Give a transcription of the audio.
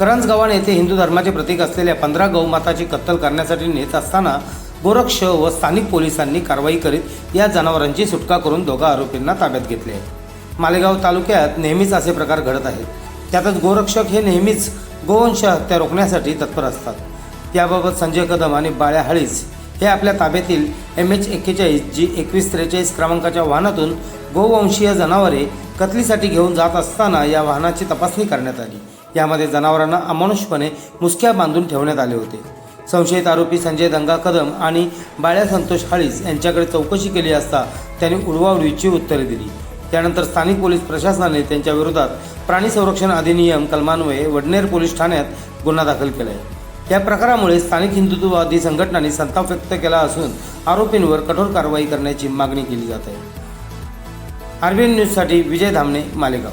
करंजगावान येथे हिंदू धर्माचे प्रतीक असलेल्या पंधरा गौमाताची कत्तल करण्यासाठी नेत असताना गोरक्ष व स्थानिक पोलिसांनी कारवाई करीत या जनावरांची सुटका करून दोघा आरोपींना ताब्यात घेतले. आहे मालेगाव तालुक्यात नेहमीच असे प्रकार घडत आहेत. त्यातच गोरक्षक हे नेहमीच गोवंश हत्या रोखण्यासाठी तत्पर असतात. याबाबत संजय कदम आणि बाळ्या हळीज हे आपल्या ताब्यातील एम एच एक्केचाळीस जी एकवीस त्रेचाळीस क्रमांकाच्या वाहनातून गोवंशीय जनावरे कतलीसाठी घेऊन जात असताना या वाहनाची तपासणी करण्यात आली. यामध्ये जनावरांना अमानुषपणे मुसक्या बांधून ठेवण्यात आले होते. संशयित आरोपी संजय दंगा कदम आणि बाळ्या संतोष हाळीस यांच्याकडे चौकशी केली असता त्यांनी उडवाउडवीची उत्तरे दिली. त्यानंतर स्थानिक पोलीस प्रशासनाने त्यांच्या विरोधात प्राणी संरक्षण अधिनियम कलमान्वये वडनेर पोलीस ठाण्यात गुन्हा दाखल केला आहे या प्रकारामुळे स्थानिक हिंदुत्ववादी संघटनांनी संताप व्यक्त केला असून आरोपींवर कठोर कारवाई करण्याची मागणी केली जात आहे. आरबीएन न्यूजसाठी विजय धामणे मालेगाव.